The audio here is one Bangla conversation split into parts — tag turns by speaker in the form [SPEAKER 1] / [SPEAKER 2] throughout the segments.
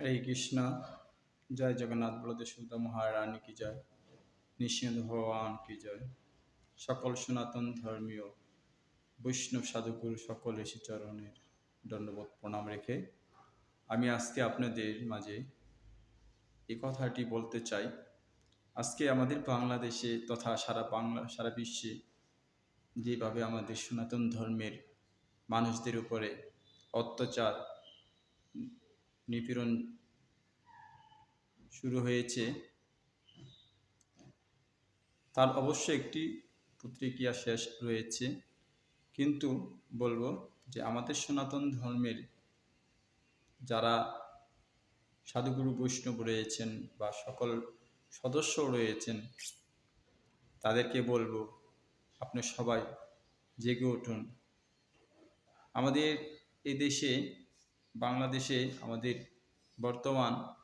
[SPEAKER 1] হরে কৃষ্ণ। জয় জগন্নাথ বলদেব সুদা মহারানী কি জয়? নিঃসিংহ ভগবান কি জয়? সকল সনাতন ধর্মীয় বৈষ্ণব সাধুগুরু সকল ঋষি চরণের দণ্ডবোধ প্রণাম রেখে আমি আজকে আপনাদের মাঝে এই কথাটি বলতে চাই। আজকে আমাদের বাংলাদেশে তথা সারা বাংলা, সারা বিশ্বে যেভাবে আমাদের সনাতন ধর্মের মানুষদের উপরে অত্যাচার নিপীড়ন শুরু হয়েছে। তার অবশ্য একটি প্রতিক্রিয়া শেষ রয়েছে। কিন্তু বলব যে আমাদের সনাতন ধর্মের যারা সাধুগুরু বৈষ্ণব রয়েছেন বা সকল সদস্য রয়েছেন, তাদেরকে বলব আপনি সবাই জেগে উঠুন। আমাদের এই দেশে বাংলাদেশে আমাদের বর্তমান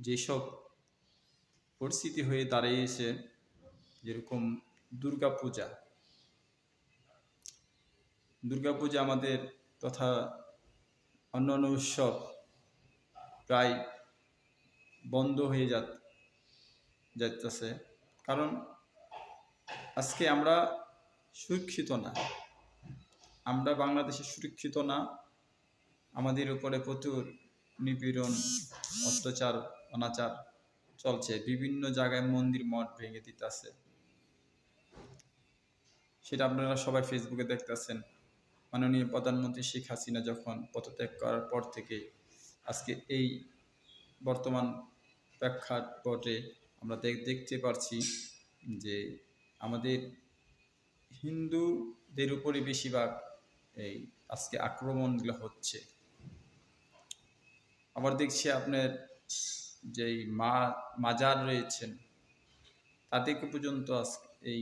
[SPEAKER 1] যেসব পরিস্থিতি হয়ে দাঁড়িয়েছে, যেরকম দুর্গা পূজা দুর্গা পূজা আমাদের তথা অন্যান্য উৎসব প্রায় বন্ধ হয়ে যা যাইতেছে। কারণ আজকে আমরা সুরক্ষিত না। আমরা বাংলাদেশে সুরক্ষিত না। আমাদের উপরে প্রচুর নিপীড়ন, অত্যাচার, অনাচার চলছে। বিভিন্ন জায়গায় মন্দির মঠ ভেঙে দিতেছে। সেটা আপনারা সবাই ফেসবুকে দেখতেছেন। মাননীয় প্রধানমন্ত্রী শেখ হাসিনা যখন পদত্যাগ করার পর থেকে আজকে এই বর্তমান প্রেক্ষাপটে আমরা দেখতে পারছি যে আমাদের হিন্দুদের উপরে বেশিরভাগ এই আজকে আক্রমণগুলো হচ্ছে। আবার দেখছি আপনার যেই মা মাজার রয়েছেন তাদেরকে পর্যন্ত এই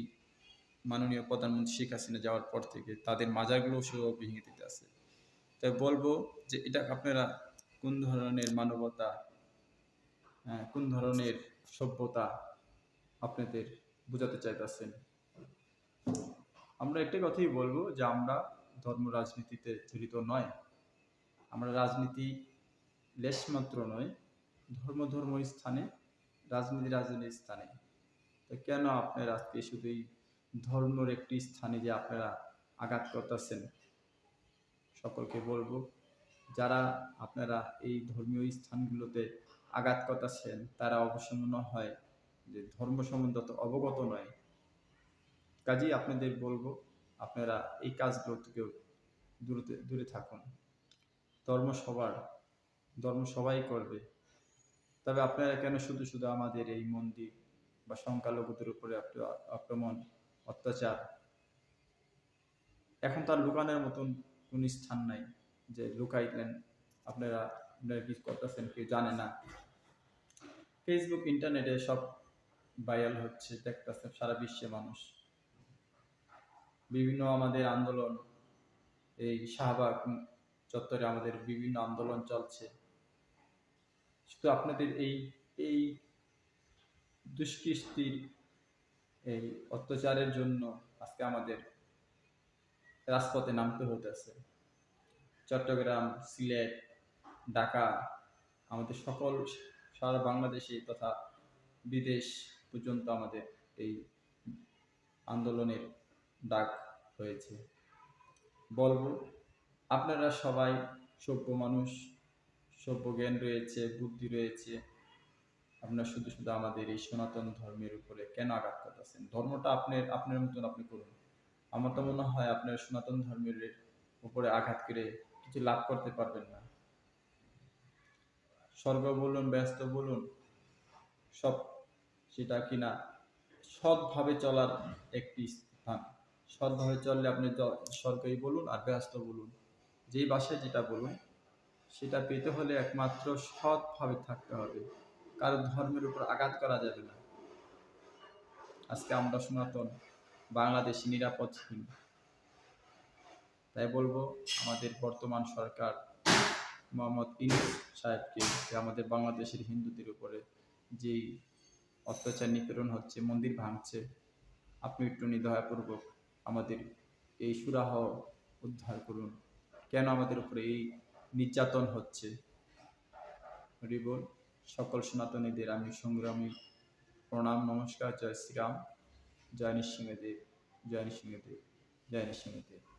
[SPEAKER 1] মাননীয় প্রধানমন্ত্রী শেখ হাসিনা যাওয়ার পর থেকে তাদের মাজারগুলো সেও ভেঙে দিতে আছে। তাই বলব যে এটা আপনারা কোন ধরনের মানবতা হ্যাঁ, কোন ধরনের সভ্যতা আপনাদের বোঝাতে চাইতেছেন? আমরা একটা কথাই বলব যে আমরা ধর্ম রাজনীতিতে জড়িত নয়। আমরা রাজনীতি লেশমাত্র নয়, ধর্ম ধর্ম স্থানে, রাজনীতি রাজনীতির স্থানে। তো কেন আপনার আজকে শুধু এই ধর্মের একটি স্থানে যে আপনারা আঘাত করতেছেন? সকলকে বলব, যারা আপনারা এই ধর্মীয় স্থানগুলোতে আঘাত করতেছেন, তারা অবশ্য মনে হয় যে ধর্ম সম্বন্ধে অবগত নয়। কাজেই আপনাদের বলব, আপনারা এই কাজগুলো থেকেও দূরে দূরে থাকুন। ধর্ম সবার ধর্ম সবাই করবে। তবে আপনারা কেন শুধু শুধু আমাদের এই মন্দির বা সংখ্যালঘুদের উপরে আক্রমণ, অত্যাচার? এখন তার লুকানোর মতন কোন স্থান নাই যে লুকাইলেন। আপনারা আপনারা কি করতেছেন কেউ জানে না। ফেসবুক ইন্টারনেটে সব ভাইরাল হচ্ছে দেখতেছে সারা বিশ্বে মানুষ। বিভিন্ন আমাদের আন্দোলন, এই শাহবাগ চত্বরে আমাদের বিভিন্ন আন্দোলন চলছে। শুধু আপনাদের এই এই দুষ্কৃষ্টির এই অত্যাচারের জন্য আজকে আমাদের রাজপথে নামতে হতেছে চট্টগ্রাম, সিলেট, ঢাকা আমাদের সকল সারা বাংলাদেশে তথা বিদেশ পর্যন্ত আমাদের এই আন্দোলনের ডাক হয়েছে। বলব, আপনারা সবাই সভ্য মানুষ সভ্য জ্ঞান রয়েছে, বুদ্ধি রয়েছে। আপনার শুধু শুধু আমাদের এই সনাতন ধর্মের উপরে কেন আঘাত করতেছেন? ধর্মটা আপনার আপনার মতন আপনি করুন। আমার তো মনে হয় আপনার সনাতন ধর্মের উপরে আঘাত করে কিছু লাভ করতে পারবেন না। স্বর্গ বলুন, ব্যস্ত বলুন, সব সেটা কিনা সৎভাবে চলার একটি স্থান। সৎভাবে চললে আপনি স্বর্গই বলুন আর ব্যস্ত বলুন। যেই বাসায় যেটা বলুন সেটা পেতে হলে একমাত্র সৎভাবে থাকতে হবে। কারও ধর্মের উপর আঘাত করা যাবে না। আজকে আমরা সনাতন, বাংলাদেশ নিরাপদহীন তাই বলব, আমাদের বর্তমান সরকার মোহাম্মদ ইনুস সাহেবকে যে আমাদের বাংলাদেশের হিন্দুদের উপরে যেই অত্যাচার নিপীড়ন হচ্ছে, মন্দির ভাঙছে, আপনি একটু নিদয়াপূর্বক আমাদের এই সুরাহ উদ্ধার করুন। কেন আমাদের উপরে এই নির্যাতন হচ্ছে। হরিবল সকল সনাতনীদের আমি সংগ্রামী। প্রণাম, নমস্কার, জয় শ্রীরাম। জয় নৃসিংহদেব জয় নৃসিংহদেব জয় নৃসিংহদেব।